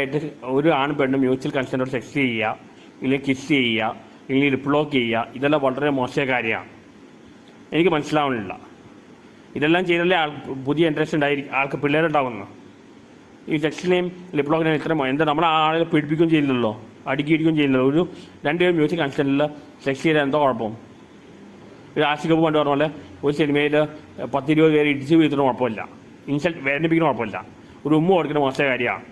ആയിട്ട് ഒരു ആണും പെണ്ണും മ്യൂച്വൽ കൺസെന്റോട് സെക്സ് ചെയ്യുക ഇല്ലെങ്കിൽ കിസ് ചെയ്യുക ഇല്ലെങ്കിൽ ഡിപ്ലോക്ക് ചെയ്യുക ഇതെല്ലാം വളരെ മോശമായ കാര്യമാണ്. എനിക്ക് മനസ്സിലാവുന്നില്ല. ഇതെല്ലാം ചെയ്താലേ ആൾ പുതിയ ഇൻട്രസ്റ്റ് ഉണ്ടായിരിക്കും ആൾക്ക് പിള്ളേരുണ്ടാവുന്നു. ഈ സെക്സിനെയും ലിപ്ലോക്കിനെയും ഇത്ര എന്താ നമ്മൾ ആളെ പീഡിപ്പിക്കുകയും ചെയ്യില്ലല്ലോ അടുക്കിയിരിക്കുകയും ചെയ്യില്ലല്ലോ ഒരു രണ്ടുപേരും മ്യൂച്വൽ കൺസെന്റിൽ സെക്സ് ചെയ്താൽ എന്തോ കുഴപ്പം? ഒരു ആശിക കൊണ്ട് പറഞ്ഞ പോലെ ഒരു സിനിമയിൽ പത്തിരുപത് പേര് ഇടിച്ച് വീഴ്ത്തുന്ന കുഴപ്പമില്ല. ഇൻസൾട്ട് വേദനിപ്പിക്കുന്ന കുഴപ്പമില്ല. ഒരു ഉമ്മ കൊടുക്കുന്ന മോശമായ കാര്യമാണ്.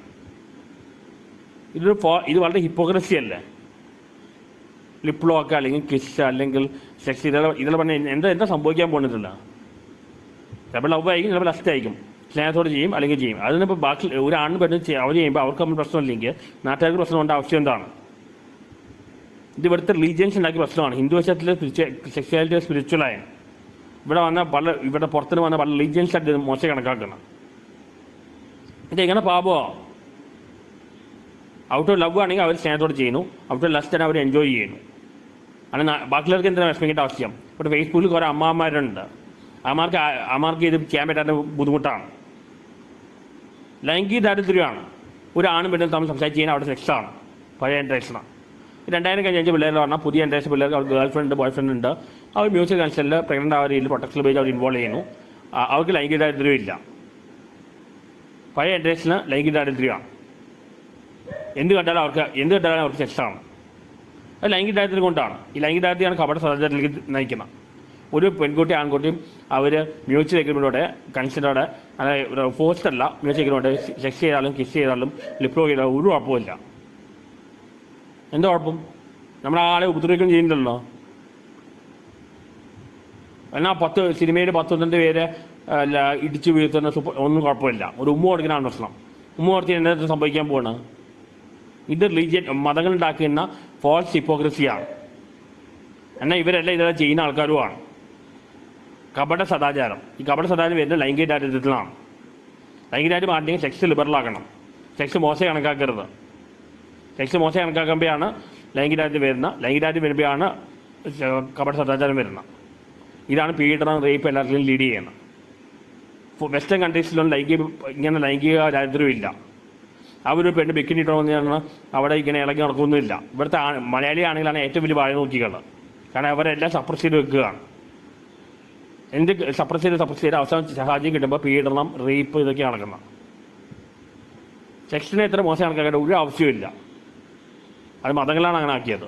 ഇതൊരു ഫോ ഇത് വളരെ ഹിപ്പോക്രസി അല്ലേ? ലിപ്ലോക്ക് അല്ലെങ്കിൽ കിസ് അല്ലെങ്കിൽ സെക്സ് ഇതെല്ലാം ഇതെല്ലാം പറഞ്ഞാൽ എന്താ എന്താ സംഭവിക്കാൻ പോകുന്നില്ല ചിലപ്പോൾ ലവ് ആയിരിക്കും ചിലപ്പോൾ ലസ്റ്റ് ആയിരിക്കും. സ്നേഹത്തോടെ ചെയ്യും അല്ലെങ്കിൽ ചെയ്യും. അതിനിപ്പോൾ ബാക്കി ഒരു ആണ് പെണ്ണ് അവർ ചെയ്യുമ്പോൾ അവർക്ക് നമ്മൾ പ്രശ്നമില്ലെങ്കിൽ നാട്ടുകാർക്ക് പ്രശ്നം കൊണ്ട് ആവശ്യം എന്താണ്? ഇത് ഇവിടുത്തെ റിലീജിയൻസ് ഉണ്ടാക്കിയ പ്രശ്നമാണ്. ഹിന്ദു വശത്തിൽ സെക്സ്വാലിറ്റി സ്പിരിച്വലായ ഇവിടെ വന്ന പല ഇവിടെ പുറത്തുനിന്ന് വന്ന പല റിലീജിയൻസ് ആയിട്ട് മോശം കണക്കാക്കണം. ഇത് എങ്ങനെ പാപമോ? ഔട്ട് ഓഫ് ലവ് ആണെങ്കിൽ അവർ സ്നേഹത്തോട് ചെയ്യുന്നു. ഔട്ട് ഓഫ് ലസ്റ്റ് അവർ എൻജോയ് ചെയ്യുന്നു. അങ്ങനെ ബാക്കിയുള്ളവർക്ക് എന്തിനാണ് വിഷമിക്കേണ്ട ആവശ്യം? ഇവിടെ ഫേസ്ബുക്കിൽ കുറേ അമ്മമാരുണ്ട് അമ്മമാർക്ക് ആ- അമ്മമാർക്ക് ഇത് ചെയ്യാൻ പറ്റാത്ത ബുദ്ധിമുട്ടാണ്. ലൈംഗിക ദാരിദ്ര്യമാണ്. ഒരു ആണും പെണ്ണും തമ്മിൽ സംസാരിച്ച് കഴിഞ്ഞാൽ അവിടെ സെക്സാണ് പഴയ ജനറേഷനാണ് രണ്ടായിരം കഴിഞ്ഞ പിള്ളേർ പറഞ്ഞാൽ പുതിയ ജനറേഷൻ പിള്ളേർക്ക് അവർ ഗേൾ ഫ്രണ്ട് ബോയ് ഫ്രണ്ട് ഉണ്ട്. അവർ മ്യൂസിക് കൺസലിൽ പ്രഗ്നന്റ് ആവുന്ന രീതിയിൽ പ്രൊട്ടക്ഷൻ പേജ് അവർ ഇൻവോൾവ് ചെയ്യുന്നു. ആ- അവർക്ക് ലൈംഗിക ദാരിദ്ര്യം ഇല്ല. പഴയ ജനറേഷന് ലൈംഗിക ദാരിദ്ര്യമാണ്. എന്ത് കണ്ടാലും അവർക്ക് എന്ത് കണ്ടാലും അവർക്ക് സെക്സാണ് അത് ലൈംഗിക ദാരിദ്ര്യം കൊണ്ടാണ്. ഈ ലൈംഗിക ദാരിദ്ര്യമാണ് കപട സദാചാരത്തിലേക്ക് നയിക്കുന്നത്. ഒരു പെൺകുട്ടി ആൺകുട്ടിയും അവർ മ്യൂച്വൽ എഗ്രിമെന്റോടെ കൺസിഡറോടെ അതായത് ഫോസ്റ്റ് അല്ല മ്യൂച്വൽ എഗ്രിമെന്റോടെ സെക്സ് ചെയ്താലും കിസ് ചെയ്താലും ലിപ്ലോ ചെയ്താലും ഒരു കുഴപ്പമില്ല എന്താ കുഴപ്പം നമ്മൾ ആളെ ഉപദ്രവിക്കുകയും ചെയ്യുന്നുണ്ടല്ലോ എന്നാൽ പത്ത് സിനിമയിൽ പത്ത് പന്ത്രണ്ട് പേര് ഇടിച്ചു വീഴ്ത്തുന്ന ഒന്നും കുഴപ്പമില്ല. ഒരു ഉമ്മ കൊടുക്കുന്നതാണ് പ്രശ്നം. ഉമ്മ കൊടുത്ത് എന്താ സംഭവിക്കാൻ പോവാണ് ഇത് റിലീജിയൻ മതങ്ങൾ ഉണ്ടാക്കുന്ന ഫോൾസ് ഹിപ്പോക്രസിയാണ് എന്നാൽ ഇവരെല്ലാം ഇതെല്ലാം ചെയ്യുന്ന ആൾക്കാരുമാണ്. കപട സദാചാരം. ഈ കപട സദാചാരം വരുന്നത് ലൈംഗിക ദാരിദ്ര്യത്തിലാണ്. ലൈംഗിക ദാരിദ്ര്യം ആദ്യം സെക്സ് ലിബറലാക്കണം സെക്സ് മോശം കണക്കാക്കരുത്. സെക്സ് മോശം കണക്കാക്കുമ്പോഴാണ് ലൈംഗിക ദാരിദ്ര്യം വരുന്നത്. ലൈംഗിക ദാരിദ്ര്യം വരുമ്പോഴാണ് കപട സദാചാരം വരുന്നത്. ഇതാണ് പീഡനം റേപ്പ് എല്ലാത്തിലും ലീഡ് ചെയ്യുന്നത്. വെസ്റ്റേൺ കൺട്രീസിലൊന്നും ലൈംഗിക ഇങ്ങനെ ലൈംഗിക ദാരിദ്ര്യം ഇല്ല അവരൊരു പെണ്ണ് ബിക്കിനി പറഞ്ഞാൽ അവിടെ ഇങ്ങനെ ഇളകി നടക്കുന്നില്ല ഇവിടുത്തെ മലയാളി ആണെങ്കിലാണ് ഏറ്റവും വലിയ വാഴ നോക്കികൾ കാരണം അവരെല്ലാം സപ്രസ് ചെയ്ത് വെക്കുകയാണ് എന്ത് സപ്രസ് ചെയ്ത് സപ്രസ് ചെയ്ത് അവസാനം സഹാജ്യം കിട്ടുമ്പോൾ പീഡനം റേപ്പ് ഇതൊക്കെ നടക്കുന്നത് സെക്ഷനെ എത്ര മോശം കണക്കാക്കേണ്ട ഒരു ആവശ്യമില്ല അത് മതങ്ങളാണ് അങ്ങനെ ആക്കിയത്.